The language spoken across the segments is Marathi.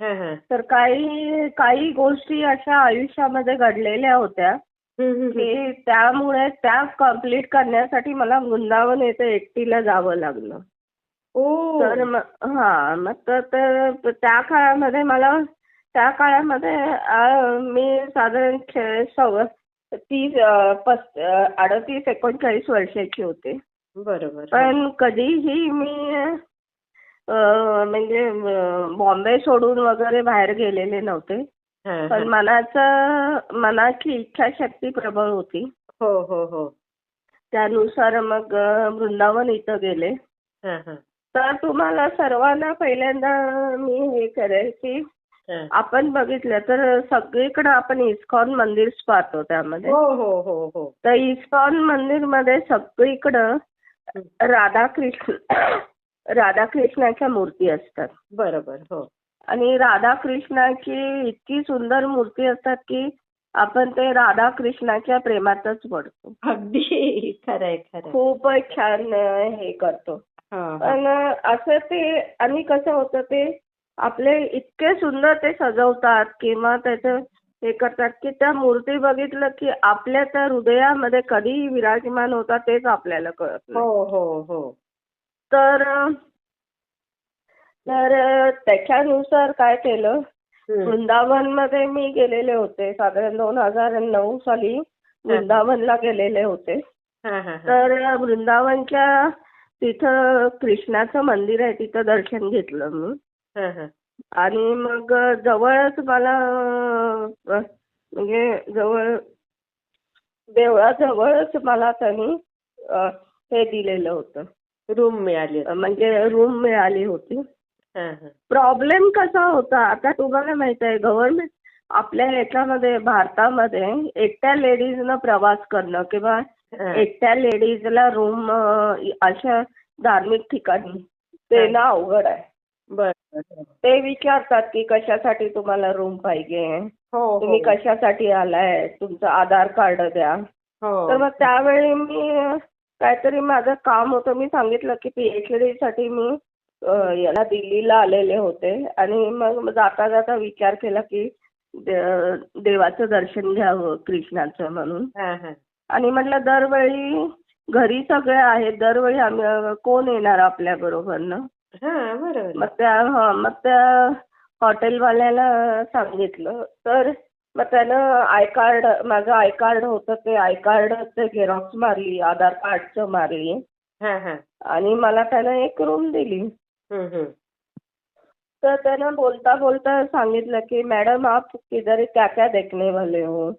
हा हा. तर काही काही गोष्टी अशा आयुष्यामध्ये घडलेल्या होत्या हम्म, हम्म, हम्म. की त्यामुळे त्या कंप्लीट करण्यासाठी मला वृंदावन येथे एकटीला जावं लागलं. ओ. तर हा मग तर तर त्या काळामध्ये मला त्या काळामध्ये अं, मी साधारण खे- सव तीस अं, पस अडतीस एकोणचाळीस वर्षाची होते. बरोबर. पण कधीही मी म्हणजे बॉम्बे सोडून वगैरे बाहेर गेलेले नव्हते. पण मनाचं मनाची इच्छाशक्ती प्रबळ होती. हो हो हो. त्यानुसार मग वृंदावन इथं गेले. हा हा. तर तुम्हाला सर्वांना पहिल्यांदा मी हे करेल की. आपण बघितलं तर सगळीकडे आपण इस्कॉन मंदिर पाहतो त्यामध्ये. हो हो हो हो. तर इस्कॉन मंदिरमध्ये सगळीकडं राधाकृष्ण राधाकृष्णाच्या मूर्ती असतात. बरोबर हो. आणि राधाकृष्णाची इतकी सुंदर मूर्ती असतात की आपण ते राधाकृष्णाच्या प्रेमातच पडतो. अगदी खरंय खरंय. खूपच छान हे करतो. पण असं ते आणि कसं होतं ते आपले इतके सुंदर ते सजवतात किंवा त्याचं हे करतात की त्या मूर्ती बघितलं की आपल्या त्या हृदयामध्ये कधी विराजमान होता तेच आपल्याला कळत हो हो हो. तर तर त्याच्यानुसार काय केलं हम्म. वृंदावनमध्ये मी गेलेले होते साधारण दोन हजार नऊ साली वृंदावनला गेलेले होते. तर वृंदावनच्या तिथं कृष्णाचं मंदिर आहे तिथं दर्शन घेतलं मी. आणि मग जवळच मला म्हणजे जवळ देवळाजवळच मला त्यांनी हे दिलेलं होतं रूम मिळाली. म्हणजे रूम मिळाली होती. प्रॉब्लेम कसा होता आता तुम्हाला माहीत आहे गव्हर्नमेंट आपल्या याच्यामध्ये भारतामध्ये एकट्या लेडीजनं प्रवास करणं किंवा. एकट्या लेडीजला रूम अशा धार्मिक ठिकाणी देणं अवघड आहे हो. ते विचारतात की कशासाठी तुम्हाला रूम पाहिजे हो तुम्ही हो. कशासाठी आलाय तुमचं आधार कार्ड द्या हो तर मग त्यावेळी मी काहीतरी माझं काम होतं. मी सांगितलं की पीएचडी साठी मी अ, याला दिल्लीला आलेले होते. आणि मग जाता जाता विचार केला की दे- देवाचं दर्शन घ्यावं कृष्णाचं म्हणून. आणि म्हटलं दरवेळी घरी सगळे आहेत. दरवेळी आम्ही कोण येणार आपल्या बरोबर मग त्या मग त्या हॉटेलवाल्याला सांगितलं. तर मग त्यानं आय कार्ड माझं आय कार्ड होतं ते आय कार्ड ते झेरॉक्स मारली आधार कार्डचं मारली. हा हा. आणि मला त्यानं एक रूम दिली. हम्म, हम्म. तर त्यानं बोलता बोलता सांगितलं की मॅडम आप किधर क्या क्या देखने वाले हो?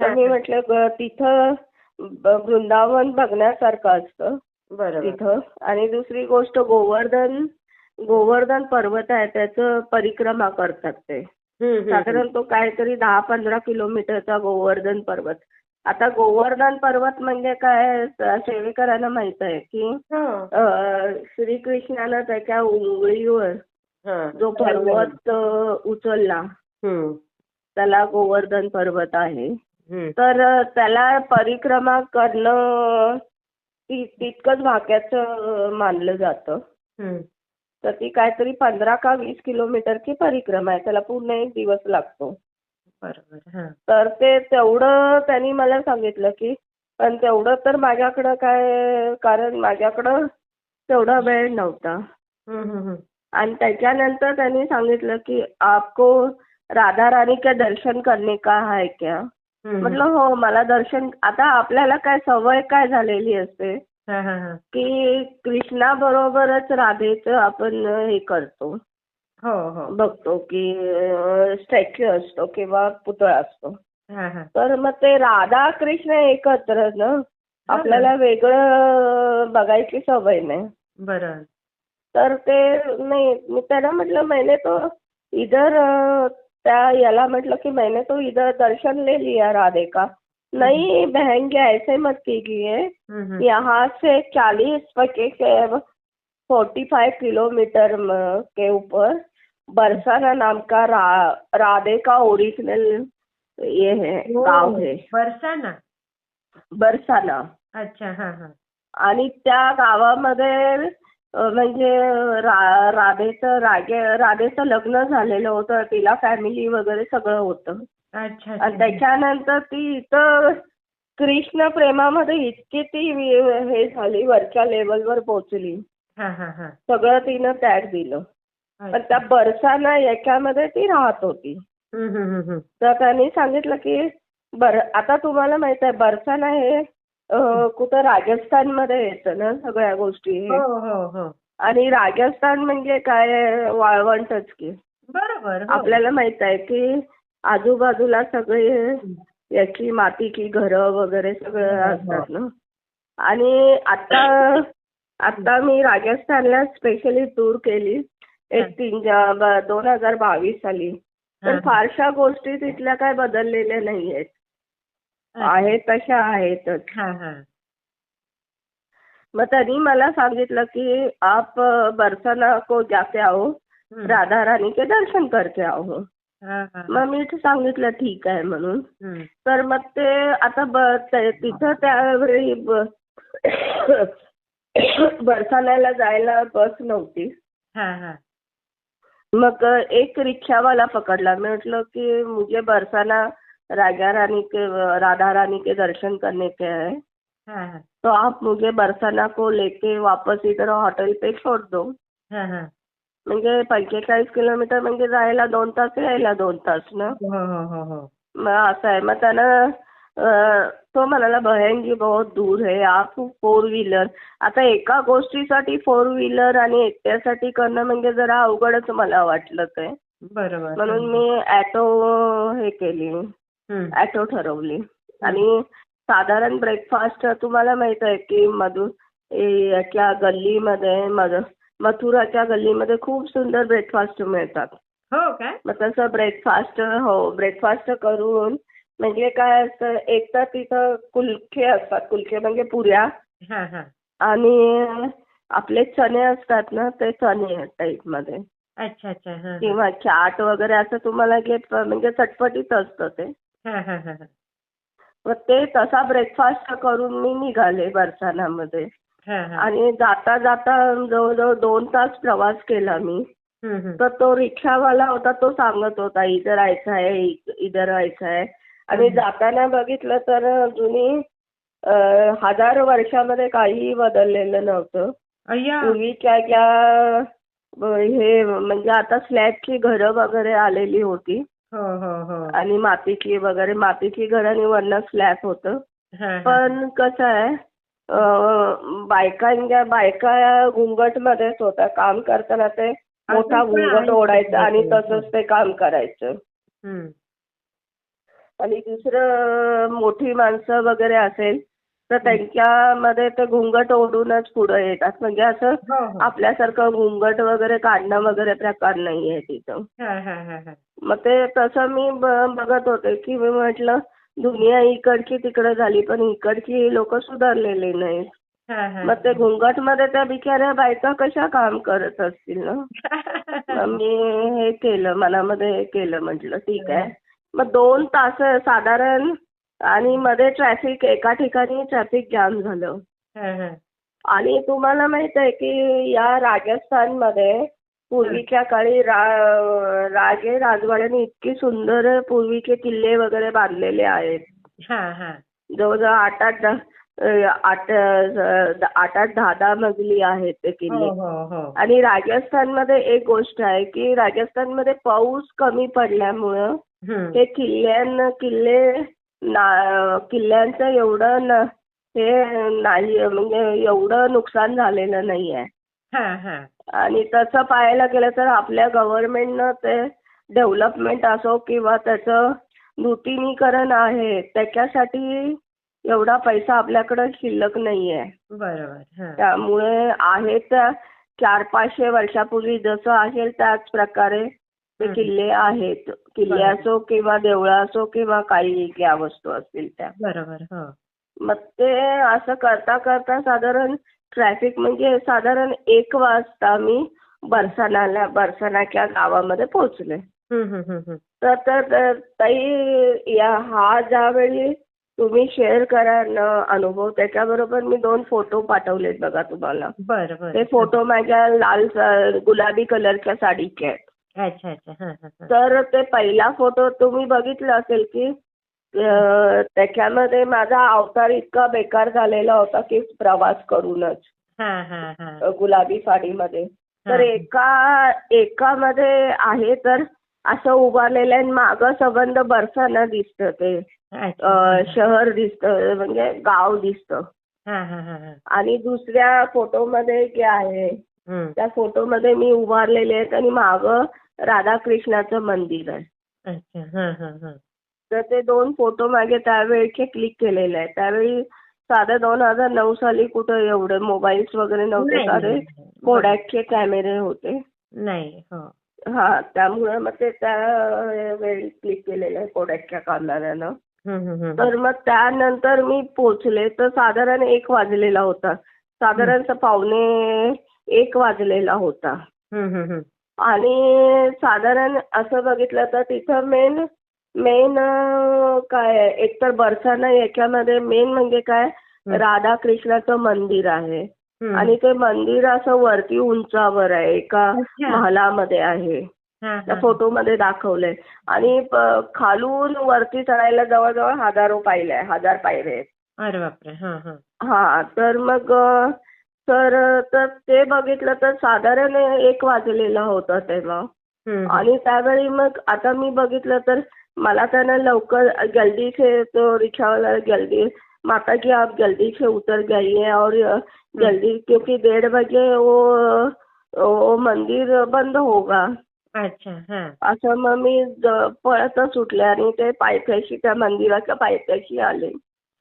तर मी म्हटलं "ग- तिथं ब- वृंदावन बघण्यासारखं असतं. बरोबर. तिथं. आणि दुसरी गोष्ट गोवर्धन गोवर्धन पर्वत आहे त्याचं परिक्रमा करतात ते. साधारण तो काहीतरी दहा पंधरा किलोमीटरचा गोवर्धन पर्वत. आता गोवर्धन पर्वत म्हणजे काय सेवेकरांना माहीत आहे की श्रीकृष्णानं त्याच्या उंगळीवर हा. जो पर्वत उचलला. हम्म, त्याला गोवर्धन पर्वत आहे. तर त्याला परिक्रमा करणं तितकंच भाग्याचं मानलं जातं. हम्म. तर ती काहीतरी पंधरा का वीस किलोमीटरची परिक्रमा आहे. त्याला पूर्ण एक दिवस लागतो. बरोबर हा. तर ते तेवढं त्यांनी मला सांगितलं की पण तेवढं तर माझ्याकडं काय कारण माझ्याकडं तेवढा वेळ नव्हता. हम्म, हम्म, हम्म. आणि त्याच्यानंतर त्यांनी सांगितलं की आपको राधा रानी का दर्शन करने का है क्या. म्हटलं हो मला दर्शन आता आपल्याला काय सवय काय झालेली असते? हा, हा, हा. की कृष्णाबरोबरच राधेचं आपण हे करतो. हो हो. बघतो की स्टॅच्यू असतो किंवा पुतळा असतो. हा हा. तर मग ते राधा कृष्ण एकत्र ना आपल्याला वेगळं बघायची सवय नाही. बरोबर तर ते नाही मी त्याला म्हटलं मैंने तो इधर त्या याला म्हटलं की मैंने तो इधर दर्शन ले लिया राधे का? नहीं बहन जी ऐसे मत कीजिए. यहाँ से चालीस पच्चीस फोर्टी फाइव किलोमीटर के ऊपर बरसाना नाम का रा, राधे का ओरिजिनल ये है. गाव है। बरसाना? बरसाना। अच्छा हा हा। आणि त्या गावामध्ये म्हणजे रा राधेचं रागे राधेचं लग्न झालेलं होतं तिला फॅमिली वगैरे सगळं होतं. अच्छा आणि त्याच्यानंतर ती इथं कृष्ण प्रेमामध्ये इतकी ती वि- हे झाली वरच्या लेवलवर पोहोचली हा हा हा. सगळं तिनं त्याग दिलं. पण त्या बरसाना याच्यामध्ये ती राहत होती. हम्म, हम्म, हम्म, हम्म. तर त्यांनी सांगितलं की बर आता तुम्हाला माहीत आहे बरसाना हे अं, कुठं राजस्थानमध्ये येतं ना सगळ्या गोष्टी. हे. हो हो हो. आणि राजस्थान म्हणजे काय वाळवंटच की. बरोबर हो. आपल्याला माहीत आहे की आजूबाजूला सगळे याची मातीची घरं वगैरे सगळं हो, हो. असतात ना. आणि आता आता मी राजस्थानला स्पेशली टूर केली. एक. तीन दोन हजार बावीस साली. तर हा. फारशा गोष्टी तिथल्या काय बदललेल्या नाही आहेत तशा आहेतच. हा हा. मग त्यांनी मला सांगितलं की आप बरसाना को आओ. हम्म. राधा रानी के दर्शन करके आओ. हा, हा. मग मी ते सांगितलं ठीक आहे म्हणून. हम्म. तर मग ते आता ब ते- तिथं त्यावेळी ब- बरसाण्याला जायला बस नव्हती. हा हा. मग एक रिक्षावाला पकडला. मी म्हटलं की मुझे बरसाना राजा रानी के राधा रानी के दर्शन करने के हैं. हा हा. तो आप मुझे बरसाना को लेके वापस इधर हॉटेल पे छोड़ दो। हा हा. म्हणजे पंचेचाळीस किलोमीटर म्हणजे जायला दोन तास यायला दोन तास ना? हो हो हो हो मग असं आहे. मग त्यानं तो म्हणाला बहन जी बहुत दूर है आप फोर व्हीलर आता एका गोष्टीसाठी फोर व्हीलर आणि एकट्यासाठी करणं म्हणजे जरा अवघडच मला वाटलं ते. बरोबर. म्हणून मी ॲटो हे केली. हम्म. ॲटो ठरवली. आणि साधारण ब्रेकफास्ट तुम्हाला माहीत आहे की मधु ए- याच्या गल्लीमध्ये मध मथुराच्या गल्लीमध्ये खूप सुंदर ब्रेकफास्ट मिळतात. हो काय मग तसं ब्रेकफास्ट हो ब्रेकफास्ट करून म्हणजे काय असतं एक तर तिथं कुलखे असतात कुलखे म्हणजे पुऱ्या. हा हा. आणि आपले चणे असतात ना ते चणे टाईपमध्ये अच्छा अच्छा हा हा. किंवा चाट वगैरे असं तुम्हाला घेत म्हणजे चटपटीत असतं ते. हा हा हा हा. मग ते तसा ब्रेकफास्ट करून मी निघाले बरसानामध्ये. आणि जाता जाता जवळजवळ दोन तास प्रवास केला मी. तर तो रिक्षावाला होता तो सांगत होता इधर राहायचं आहे इ- इधर राहायचं आहे. आणि. जाताना बघितलं तर जुनी हजार वर्षामध्ये काहीही बदललेलं नव्हतं. पूर्वीच्या ज्या हे म्हणजे आता स्लॅबची घरं वगैरे आलेली होती. हो हो हो. आणि मातीची वगैरे मातीची घरं आणि वरनं स्लॅब होतं. पण कसं आहे बायकांच्या बायका घुंगटमध्येच होत्या काम करताना ते मोठा घुंगट ओढायचा आणि तसं. तसंच ते काम करायचं. आणि दुसरं मोठी माणसं वगैरे असेल तर त्यांच्यामध्ये ते घुंगट ओढूनच पुढं येतात. म्हणजे असं हो हो. आपल्यासारखं घुंगट वगैरे काढणं वगैरे प्रकार नाही आहे तिथं. हा हा हा हा. मग ते तसं मी बघत होते की मी म्हटलं दुनिया इकडची तिकडे झाली पण इकडची लोक सुधारलेली नाहीत. हा हा. मग ते घुंगटमध्ये त्या बिचाऱ्या बायका कशा काम करत असतील ना? मी हे केलं मनामध्ये हे केलं म्हटलं ठीक आहे. मग दोन तास साधारण आणि मध्ये ट्रॅफिक एका ठिकाणी ट्रॅफिक जाम झालं. हा हा आणि तुम्हाला माहीत आहे की या राजस्थानमध्ये पूर्वीच्या काळी रा राजे राजवाड्यांनी इतकी सुंदर पूर्वीचे किल्ले वगैरे बांधलेले आहेत. हा हा. जवळजवळ आठ आठ आठ आठ आठ दहा दहा मजली आहेत ते हो किल्ले. हो हो आणि राजस्थानमध्ये एक गोष्ट आहे की राजस्थानमध्ये पाऊस कमी पडल्यामुळं हम्म. हे किल्ल्यां किल्ले ना किल्ल्यांचं एवढं न हे नाही म्हणजे एवढं नुकसान झालेलं नाही आहे हा हा. आणि तसं पाहायला गेलं तर आपल्या गव्हर्नमेंटनं ते डेव्हलपमेंट असो किंवा त्याचं नूतनीकरण आहे त्याच्यासाठी एवढा पैसा आपल्याकडं शिल्लक नाही आहे बरोबर हा. त्यामुळे आहे त्या चार पाचशे वर्षापूर्वी जसं असेल त्याच प्रकारे ते. किल्ले आहेत. किल्ले. असो किंवा देवळं असो किंवा काही ज्या वस्तू असतील त्या. बरोबर हो. मग ते असं करता करता साधारण ट्रॅफिक म्हणजे साधारण एक वाजता मी बरसानाला बरसानाच्या गावामध्ये पोहोचले. तर तर ताई या हा ज्यावेळी तुम्ही शेअर करा न अनुभव त्याच्याबरोबर मी दोन फोटो पाठवलेत बघा तुम्हाला. बरं बरं. ते फोटो माझ्या लाल गुलाबी कलरच्या साडीचे आहेत. अच्छा अच्छा. तर ते पहिला फोटो तुम्ही बघितला असेल की त्याच्यामध्ये माझा अवतार इतका बेकार झालेला होता की प्रवास करूनच. हा हा हा. गुलाबी साडीमध्ये. तर. एका एकामध्ये आहे तर असं उभारलेलं आहे मागं सबंध बरसाना दिसतं ते. अच्छा. अं, शहर दिसतं म्हणजे गाव दिसतं. हा हा हा हा. आणि दुसऱ्या फोटोमध्ये जे आहे हम्म. त्या फोटोमध्ये मी उभारलेले आहेत आणि मागं राधाकृष्णाचं मंदिर आहे. अच्छा. हा हा हा. तर ते दोन फोटो मागे त्यावेळेचे क्लिक केलेले आहेत. त्यावेळी साधे दोन हजार नऊ साली कुठं एवढे मोबाईल्स वगैरे नव्हते साधे. कोडॅकचे कॅमेरे होते. नाही हो. हा त्यामुळे मग ते त्या वेळी क्लिक केलेलं आहे कोडॅकच्या कॅमेऱ्यानं. तर मग त्यानंतर मी पोचले तर साधारण एक वाजलेला होता. साधारण पावणे एक वाजलेला होता. आणि साधारण असं बघितलं तर तिथं मेन मेन काय आहे, एकतर बरसाना याच्यामध्ये मेन म्हणजे काय? राधाकृष्णाचं मंदिर आहे. आणि ते मंदिर असं वरती उंचावर आहे एका. महालामध्ये आहे. हा, त्या. फोटोमध्ये दाखवलंय. आणि खालून वरती चढायला जवळजवळ हजारो पायऱ्या आहे हजार पायऱ्या आहेत. अरे बापरे हा हा. हा तर मग तर तर ते बघितलं तर साधारण एक वाजलेला होता तेव्हा. आणि त्यावेळी मग आता मी बघितलं तर मला त्यानं लवकर जल्दी से तो रिक्शावाला जल्दी माता जी आप जल्दी से उतर जाइए और जल्दी क्योंकि डेढ़ बजे वो वो मंदिर बंद होगा। अच्छा हा। असं मग मी ज- पळतच सुटले आणि ते पायथ्याशी त्या मंदिराच्या पायथ्याशी आले।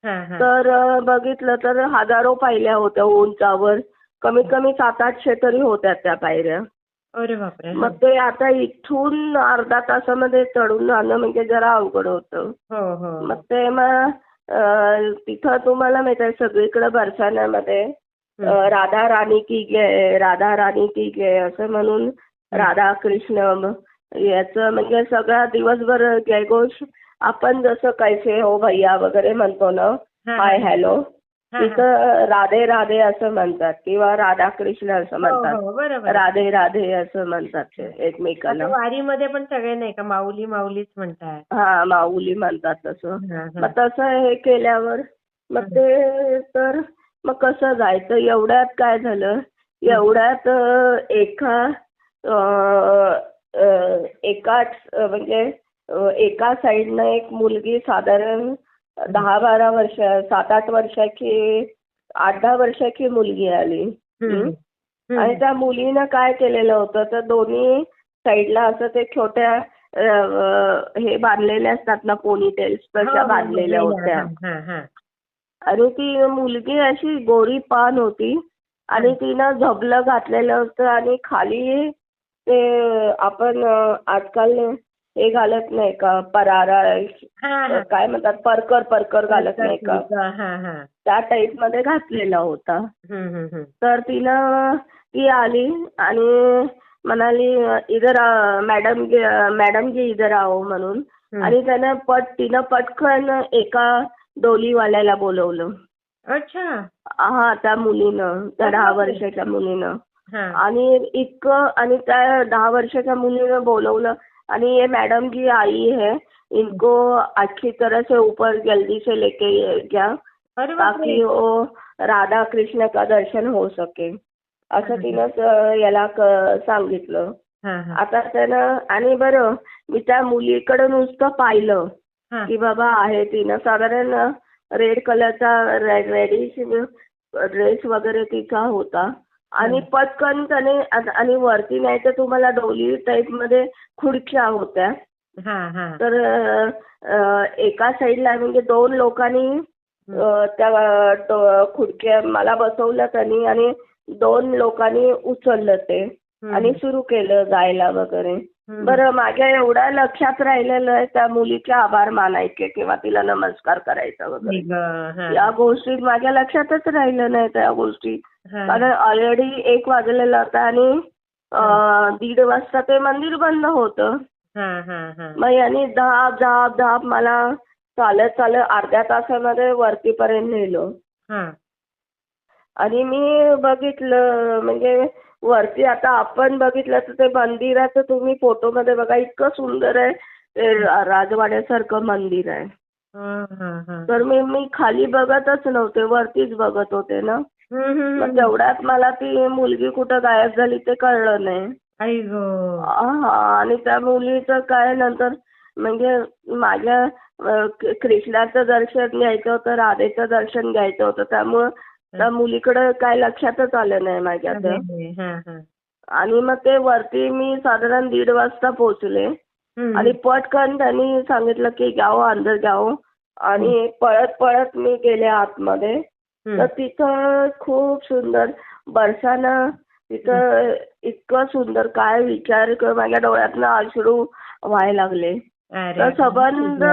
हा हा। तर अ, बघितलं तर हजारो पायऱ्या होत्या उंचावर कमीत कमी सात आठशे तरी होत्या त्या पायऱ्या। अरे बापरे. मग ते आता इथून अर्धा तासामध्ये चढून जाणं म्हणजे जरा अवघड होतं हो हो मग ते मग अ, तिथं तुम्हाला माहीत आहे सगळीकडे बरसाण्यामध्ये अ, राधा राणी की जय राधा राणी की जय असं म्हणून राधा कृष्ण म- याचं म्हणजे सगळा दिवसभर जयघोष आपण जसं कैसे हो भैया वगैरे म्हणतो ना हा, हाय. हॅलो. तिथं राधे राधे असं म्हणतात किंवा राधा कृष्ण असं हो, म्हणतात. हो, बरोबर. राधे राधे असं म्हणतात ते एकमेकांना. आता वारीमध्ये पण सगळे नाही का माऊली माऊलीच म्हणतात. हा माऊली म्हणतात तसं. हा, हा. मग तसं हे केल्यावर मग ते तर मग कसं जायचं? एवढ्यात काय झालं? एवढ्यात अं, एका अं, अं, एकाच अं, म्हणजे अं, एका साईडनं एक मुलगी साधारण दहा बारा वर्ष सात आठ वर्षाची आठ दहा वर्षाची मुलगी आली. हं? आणि त्या मुलीनं काय केलेलं होतं तर दोन्ही साईडला असं ते छोट्या अ, अ, हे बांधलेले असतात ना पोनी टेल्स तशा बांधलेल्या होत्या. आणि ती मुलगी अशी गोरी पान होती आणि तिनं झबलं घातलेलं होतं आणि खाली ते आपण अ, आजकाल हे घालत नाही का? परारा. काय म्हणतात? परकर परकर घालत नाही का. त्या टाईपमध्ये घातलेला होता. तर तिनं ती आली आणि म्हणाली इधर मॅडम मॅडम जी इधर आओ म्हणून. आणि त्यानं पट तिनं पटकन एका डोलीवाल्याला बोलवलं. अच्छा. हा त्या मुलीनं त्या दहा वर्षाच्या मुलीनं. आणि इतकं आणि त्या दहा वर्षाच्या मुलीनं बोलवलं. आणि ये मैडम जी आई है इनको अच्छी तरह से ऊपर जल्दी से लेके गया अरे ताकि वो राधा कृष्ण का दर्शन हो सके। असं तिनं याला क- सांगितलं. आता त्यानं आणि बरं मी त्या मुलीकडे नुसतं पाहिलं की बाबा आहे तिनं साधारण रेड कलरचा रेडिश ड्रेस वगैरे तिचा होता. आणि पटकन त्याने आणि वरती नाही तर तुम्हाला डोली टाईपमध्ये खुर्च्या होत्या हा हा तर अ, एका साईडला म्हणजे दोन लोकांनी अ, त्या तो- खुर्च्या मला बसवलं त्यांनी आणि दोन लोकांनी उचललं ते. आणि सुरू केलं जायला वगैरे. बरं माझ्या एवढ्या लक्षात राहिलेलं आहे त्या मुलीचे आभार मानायचे किंवा तिला नमस्कार करायचा वगैरे. या गोष्टी माझ्या लक्षातच राहिलं नाही त्या गोष्टी. कारण ऑलरेडी एक वाजलेला होता आणि दीड वाजता ते मंदिर बंद होतं. हा, हा, हा. मग यांनी धाप धाप धाप मला चालत चालत अर्ध्या तासामध्ये वरतीपर्यंत नेलं. हा. आणि मी बघितलं म्हणजे वरती आता आपण बघितलं तर ते मंदिराचं तुम्ही फोटोमध्ये बघा इतकं सुंदर आहे. ते राजवाड्यासारखं मंदिर आहे. तर मी मी खाली बघतच नव्हते वरतीच बघत होते ना. मग. तेवढ्यात मला ती मुलगी कुठं गायब झाली ते कळलं नाही. आई गो. हा आणि त्या मुलीचं काय नंतर म्हणजे माझ्या अं, क- कृष्णाचं दर्शन घ्यायचं होतं राधेचं दर्शन घ्यायचं होतं त्यामुळं त्या मुलीकडे काय लक्षातच आलं नाही माझ्या अरे, हा हा. आणि मग ते वरती मी साधारण दीड वाजता पोहोचले. हम्म. आणि पटकन त्यांनी सांगितलं की जाओ अंदर जाओ आणि पळत पळत मी गेले आतमध्ये. तर तिथं खूप सुंदर बरसानं तिथं इतकं सुंदर काय विचार कर माझ्या डोळ्यातनं अश्रू व्हायला लागले. तर सबंध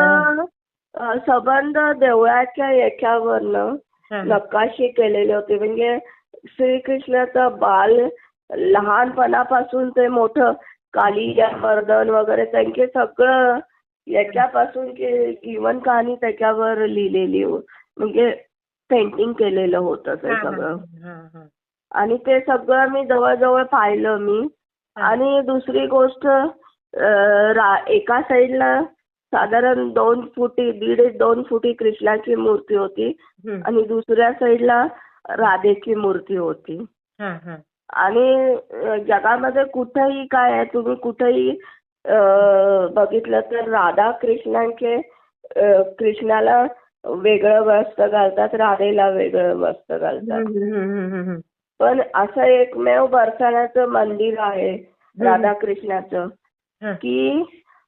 सबंध देवळाच्या याच्यावरनं. नकाशे केलेले होते. म्हणजे श्रीकृष्णाचं बाल लहानपणापासून ते मोठं कालिया मर्दन वगैरे त्यांचे सगळं याच्यापासून की जीवन कहाणी त्याच्यावर लिहिलेली हो- म्हणजे पेंटिंग केलेलं होतं ते सगळं. आणि ते सगळं मी जवळजवळ पाहिलं मी. आणि दुसरी गोष्ट अं, रा- एका साईडला साधारण दोन फुटी दीड दोन फुटी कृष्णाची मूर्ती होती हम्म. आणि दुसऱ्या साईडला राधेची मूर्ती होती हा, हा. आणि अं, जगामध्ये कुठेही काय आहे तुम्ही कुठेही अं, बघितलं तर राधा कृष्णांचे अं, कृष्णाला वेगळं वस्त्र घालतात राधेला वेगळं वस्त्र घालतात. पण असं एकमेव बरसाण्याचं मंदिर आहे राधा कृष्णाचं हा. की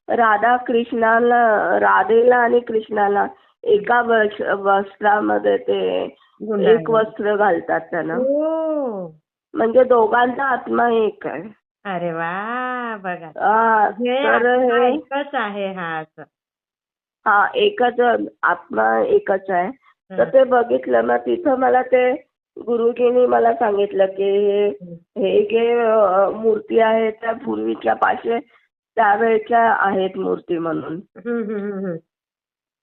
राधा कृष्णाला राधेला आणि कृष्णाला एका वस- वस्त्रामध्ये ते. एक वस्त्र घालतात त्यांना. ओ म्हणजे दोघांचा आत्मा एक आहे. अरे वा बघा. हा, हे तर हे आहे हा असं. हा एकच आत्मा एकच आहे. तर ते बघितलं मग तिथं मला ते गुरुजींनी मला सांगितलं की हे हे जे मूर्ती आहे त्या पूर्वीच्या पाचशे त्यावेळच्या आहेत मूर्ती म्हणून.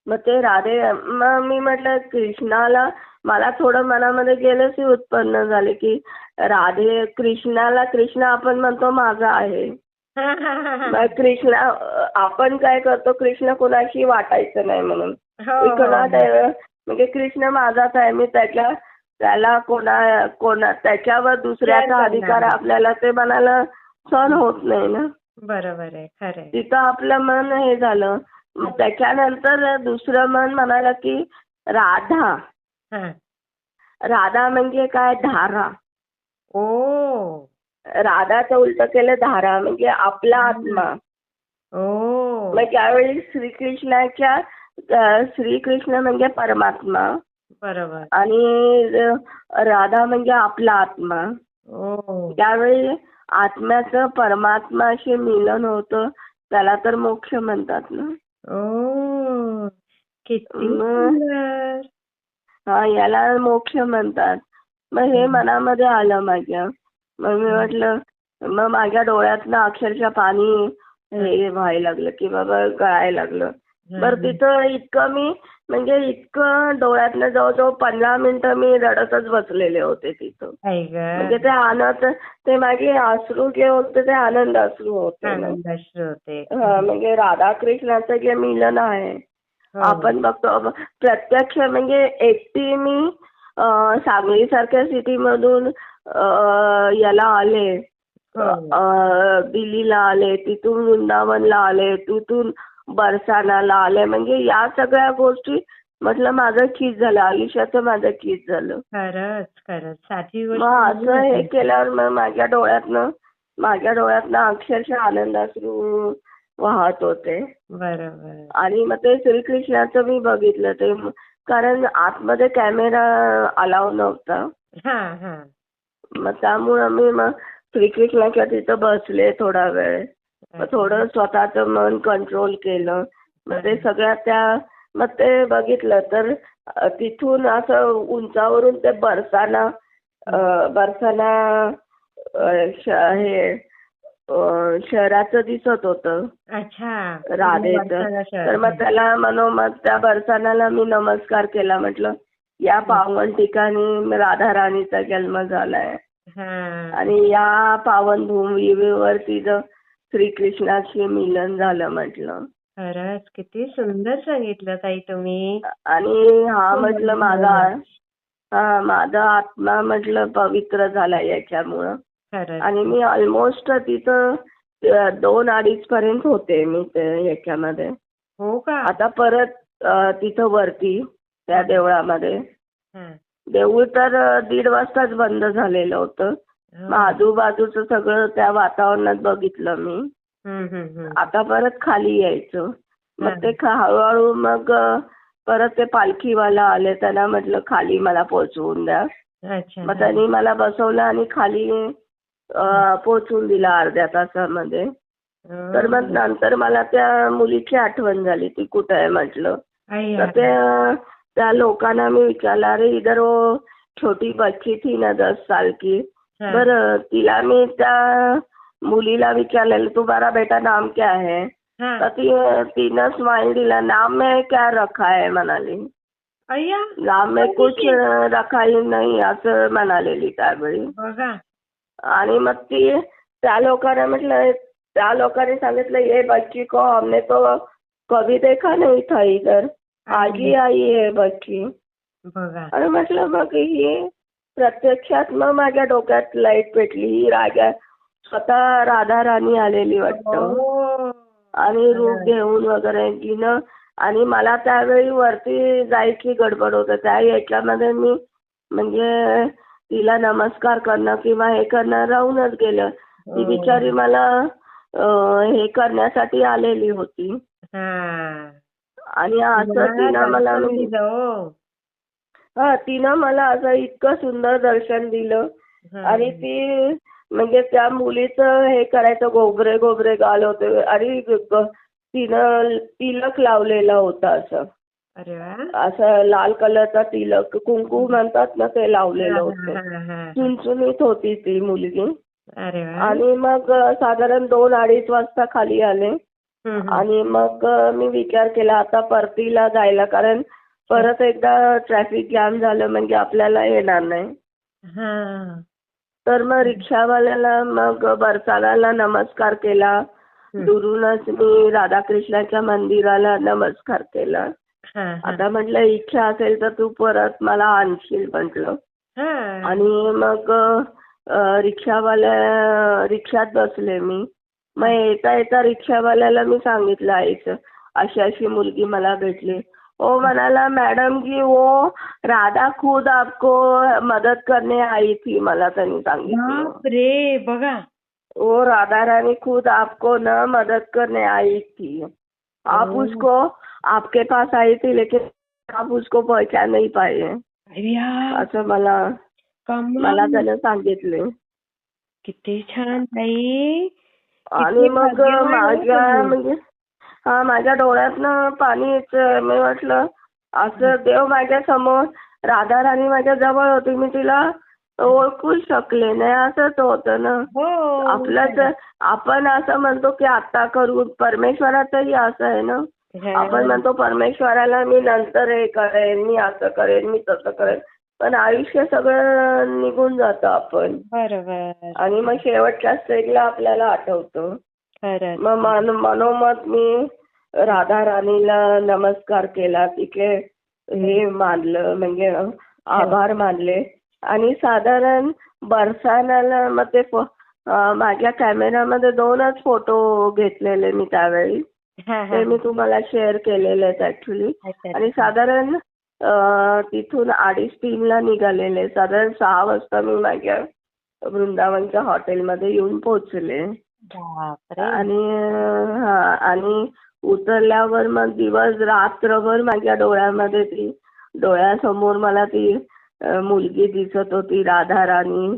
मग ते राधे मग मी म्हटलं कृष्णाला मला थोडं मनामध्ये गेलंच उत्पन्न झाले की राधे कृष्णाला कृष्ण आपण म्हणतो माझा आहे. कृष्ण आपण काय करतो कृष्ण कोणाशी वाटायचं नाही म्हणून. हो, हो, म्हणजे कृष्ण माझाच आहे मी त्याच्या त्याला कोणा कोणा त्याच्यावर दुसऱ्याचा अधिकार. आपल्याला ते मनाला सहन होत नाही ना. बरोबर आहे तिथं आपलं मन हे झालं. त्याच्यानंतर दुसरं मन म्हणालं की राधा. हा. राधा म्हणजे काय? धारा. ओ. राधाचं उलट केलं धारा म्हणजे आपला आत्मा. ओ. मग त्यावेळी श्रीकृष्णाच्या अं, श्रीकृष्ण म्हणजे परमात्मा. बरोबर. आणि राधा म्हणजे आपला आत्मा. ओ. त्यावेळी आत्म्याचं परमात्माशी मिलन होतं त्याला तर मोक्ष म्हणतात ना. ओ. किती मग- सुंदर. हा याला मोक्ष म्हणतात. मग हे मनामध्ये आलं माझ्या. मग मी म्हटलं मग माझ्या डोळ्यातनं अक्षरशः पाणी हे व्हायला लागलं की बाबा गळायला लागलं. बरं तिथं इतकं मी म्हणजे इतकं डोळ्यातनं जवळजवळ पंधरा मिनिटं मी रडतच बसलेले होते तिथं. आई म्हणजे ते आनंद ते माझे अश्रू जे होते ते आनंद अश्रू होते हा, म्हणजे राधाकृष्णाचं जे मिलन आहे हो. आपण बघतो ब- प्रत्यक्ष म्हणजे एकटी मी अं, सांगलीसारख्या सिटीमधून अं, याला आले. हो. दिल्लीला आले तिथून वृंदावनला आले तिथून बरसानाला आले. म्हणजे या सगळ्या गोष्टी म्हटलं माझं चीज झालं आयुष्याचं माझं चीज झालं. खरंच खरंच. साची गोष्ट मग असं हे केल्यावर मग माझ्या डोळ्यातनं माझ्या डोळ्यातनं अक्षरशः आनंदाश्रू वाहत होते. बरोबर. आणि मग ते श्रीकृष्णाचं मी बघितलं ते. कारण आतमध्ये कॅमेरा अलाव नव्हता. मग त्यामुळं मी मग श्रीकृष्णाच्या तिथं बसले थोडा वेळ. मग थोडं स्वतःचं मन कंट्रोल केलं. मग ते सगळ्या त्या मग ते बघितलं तर अ, तिथून असं उंचावरून ते बरसाना अ, बरसाना अ, श- हे अं, शहराचं दिसत होतं. अच्छा. राधेचं. तर मग त्याला मनोमत त्या बरसाण्याला मी नमस्कार केला. म्हटलं या पावन ठिकाणी राधा राणीचा जन्म झालाय. आणि या पावन भूमीवर तिचं श्रीकृष्णाशी मिलन झालं म्हटलं. खरंच किती सुंदर सांगितलं ताई तुम्ही. आणि हा म्हटलं माझा हा माझा आत्मा म्हटलं पवित्र झाला याच्यामुळं. आणि मी ऑलमोस्ट तिथं दोन अडीच पर्यंत होते मी याच्यामध्ये. हो का? आता परत तिथं वरती. त्या देवळामध्ये हा. देऊळ तर दीड वाजताच बंद झालेलं होतं. मग आजूबाजूचं सगळं त्या वातावरणात बघितलं मी. आता परत खाली यायचं. मग ते हळूहळू मग परत ते पालखीवाला आले त्यांना म्हटलं खाली मला पोहोचवून द्या मग त्यांनी मला बसवलं आणि खाली अ, पोहोचून दिला अर्ध्या तासामध्ये. तर मग नंतर मला त्या मुलीची आठवण झाली ती कुठं आहे म्हटलं तर ते त्या लोकांना मी विचारलं अरे इधर वो छोटी बच्ची थी ना दस साल की. हा. बरं तिला मी त्या मुलीला विचारलेलं तुम्हारा बेटा नाम क्या है? हा. तर ती तिनं स्माइल दिला नाम में क्या रखा है? म्हणाली. अय्या. नाम में कुछ रखा ही नाही असं म्हणालेली त्यावेळी. बघा. आणि मग ती त्या लोकांना म्हटलं त्या लोकांनी सांगितलं ये बच्ची को हमने तो कभी देखा नहीं था इधर. आज आई है बच्ची बघा. आणि म्हटलं मग ही प्रत्यक्षात मग माझ्या डोक्यात लाइट पेटली. ही राजा स्वतः राधा राणी आलेली वाटतं. हो. आणि रूप घेऊन वगैरे तिनं आणि मला त्यावेळी वरती जायची गडबड होतं. त्या याच्यामध्ये मी म्हणजे तिला नमस्कार करणं किंवा हे करणं राहूनच गेलं. ती हो. बिचारी मला अं, हे करण्यासाठी आलेली होती. हा. आणि असं तिनं मला हो. हा तिनं मला असं इतकं सुंदर दर्शन दिलं. आणि ती म्हणजे त्या मुलीचं हे करायचं गोबरे गोबरे गाल होते आणि ग- तिनं तिलक लावलेला होता असं अरे वा असं लाल कलरचा तिलक कुंकू म्हणतात ना ते लावलेलं होतं हा, हा, हा. चुनचुनीत होती ती मुलगी अरे वा आणि मग अ, साधारण दोन अडीच वाजता खाली आले. आणि मग मी विचार केला आता परतीला जायला कारण परत एकदा ट्रॅफिक जाम झालं म्हणजे आपल्याला येणार नाही हा. तर मग रिक्षावाल्याला मग बरसाण्याला नमस्कार केला. दुरूनच मी राधाकृष्णाच्या मंदिराला नमस्कार केला हा, हा. आता म्हटलं इच्छा असेल तर तू परत मला आणशील म्हटलं हा. आणि मग अ, रिक्षावाल्या रिक्षात बसले मी मग येता येता रिक्षावाल्याला मी सांगितलं आईचं अशी अशी मुलगी मला भेटली. ओ म्हणाला मॅडम जी वो राधा खुद आपको मदत करने आई थी मला त्यांनी सांगितलं. बापरे बघा. वो राधा रानी खुद आपको न मदद करने आई थी. आप उसको आपके पास आई थी लेकिन आप उसको पहचान नहीं पाए। अय्या, असं मला मला त्यानं सांगितले. किती छान ताई. आणि मग माझ्या. म्हणजे हा माझ्या डोळ्यातनं पाणी यायचं. मी म्हटलं असं देव माझ्यासमोर राधा राणी माझ्या जवळ होती. मी तिला ओळखूच शकले नाही. असंच होतं ना. हो आपलंच आपण असं म्हणतो की आता करू. परमेश्वराचंही असं आहे ना. हा. आपण म्हणतो परमेश्वराला मी नंतर हे करेन मी असं करेन मी तसं करेन. पण आयुष्य सगळं निघून जातं आपण. बरोबर. आणि मग शेवटच्या स्टेजला आपल्याला आठवतं. खरंच. मग मन मनोमत मी राधा राणीला नमस्कार केला. तिथे हे मानलं म्हणजे आभार मानले. आणि साधारण बरसाण्याला मग ते फो- अं, माझ्या कॅमेरामध्ये दोनच फोटो घेतलेले मी त्यावेळी. हा, हा. ते मी तुम्हाला शेअर केलेले आहेत ऍक्च्युली अच्छा, आणि साधारण तिथून अडीच तीनला निघालेले. साधारण सहा वाजता मी माझ्या वृंदावनच्या हॉटेलमध्ये येऊन पोहोचले. बापरे. आणि हा आणि उतरल्यावर मग दिवस रात्रभर माझ्या डोळ्यामध्ये ती डोळ्यासमोर मला ती अं, मुलगी दिसत होती राधा राणी.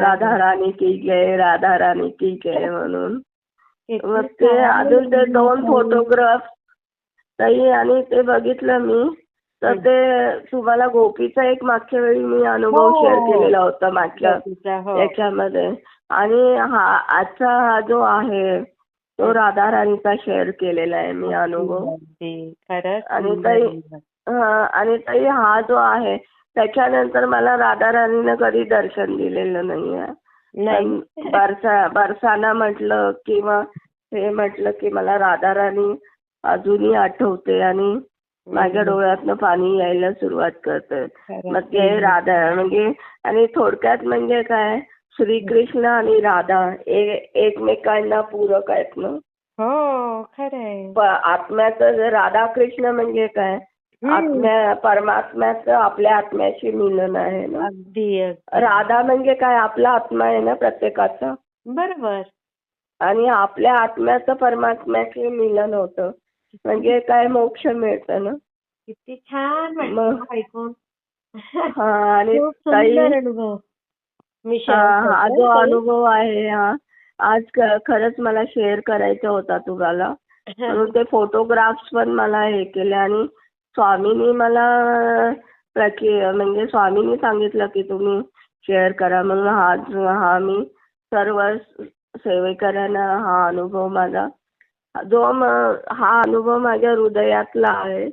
राधा राणी की जय राधा राणी की जय म्हणून. मग ते अजून ते दोन. फोटोग्राफ ताई आणि ते बघितलं मी. तर ते तुम्हाला गोपीचा एक मागच्या वेळी मी अनुभव हो. शेअर केलेला होता मागच्या हो. याच्यामध्ये. आणि हा आजचा हा जो आहे तो राधा राणीचा शेअर केलेला आहे मी अनुभव. आणि ताई-. हा, आणि ताई हा जो आहे त्याच्यानंतर मला राधा राणीनं कधी दर्शन दिलेलं नाही आहे नाही. पण बरसा बरसाना म्हटलं किंवा हे म्हटलं की मला राधा राणी अजूनही आठवते आणि माझ्या डोळ्यातनं पाणी यायला सुरुवात करते मग ते. राधा म्हणजे आणि थोडक्यात म्हणजे काय श्रीकृष्ण आणि राधा एकमेकांना पूरक आहेत ना? हो खरंय. आत्म्याचं जे राधाकृष्ण म्हणजे काय. आत्म्या परमात्म्याचं आपल्या आत्म्याशी मिलन आहे ना? अगदी अगदी. राधा म्हणजे काय आपला आत्मा आहे ना प्रत्येकाचा? बरोबर. आणि आपल्या आत्म्याचं परमात्म्याशी मिलन होतं. म्हणजे काय मोक्ष मिळतं ना? किती छान ऐकून. हा आणि खूप ताई सुंदर अनुभव. मी हा share हा करते. जो अनुभव आहे हा. आज खरंच मला शेअर करायचा होता तुम्हाला म्हणून ते फोटोग्राफ्स पण मला हे केले आणि स्वामींनी मला म्हणजे स्वामींनी सांगितलं की तुम्ही शेअर करा. म्हणून हा हा मी सर्व सेवेकरांना हा अनुभव माझा जो म- हा अनुभव माझ्या हृदयातला आहे.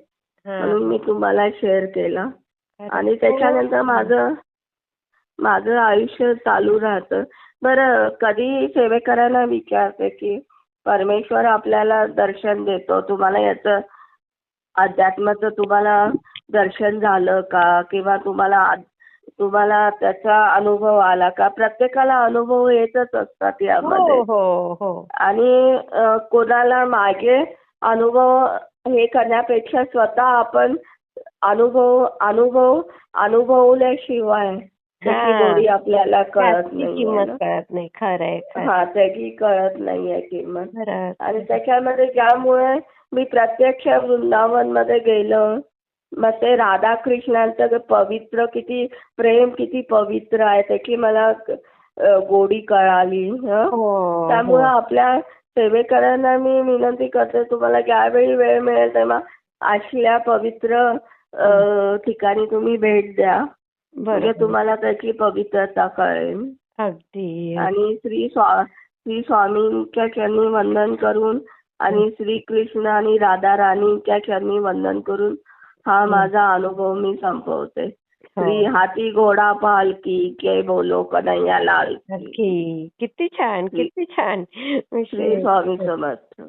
म्हणून मी तुम्हाला शेअर केला. आणि त्याच्यानंतर माझं माझं आयुष्य चालू राहतं बरं कधी सेवेकरांना विचारते की परमेश्वर आपल्याला दर्शन देतो तुम्हाला याचं अध्यात्माचं तुम्हाला दर्शन झालं का किंवा तुम्हाला तुम्हाला त्याचा अनुभव आला का प्रत्येकाला अनुभव येतच असतात यामध्ये हो हो हो आणि अ, कोणाला मागे अनुभव हे करण्यापेक्षा स्वतः आपण अनुभव अनुभव अनुभवल्याशिवाय त्याची हा. गोडी आपल्याला कळत त्याची नाही किंमत कळत नाही खरंय खरंय. हा त्याची कळत नाहीये किंमत. आणि त्याच्यामध्ये ज्यामुळे मी प्रत्यक्ष वृंदावनमध्ये गेलो मग ते राधाकृष्णांचं ते पवित्र किती प्रेम किती पवित्र आहे त्याची मला गोडी कळाली हं. त्यामुळे. आपल्या सेवेकरांना मी विनंती करते तुम्हाला ज्यावेळी वेळ मिळेल तेव्हा असल्या पवित्र ठिकाणी तुम्ही भेट द्या म्हणजे. तुम्हाला त्याची पवित्रता कळेल अगदी आणि श्री स्वा श्री स्वामींच्या चरणी वंदन करून आणि श्री कृष्ण आणि राधा राणीच्या चरणी वंदन करून हा माझा अनुभव मी संपवते. श्री हाती घोडा पालकी के बोलो कन्हैया लाल की. किती छान किती छान. श्री स्वामी समर्थ.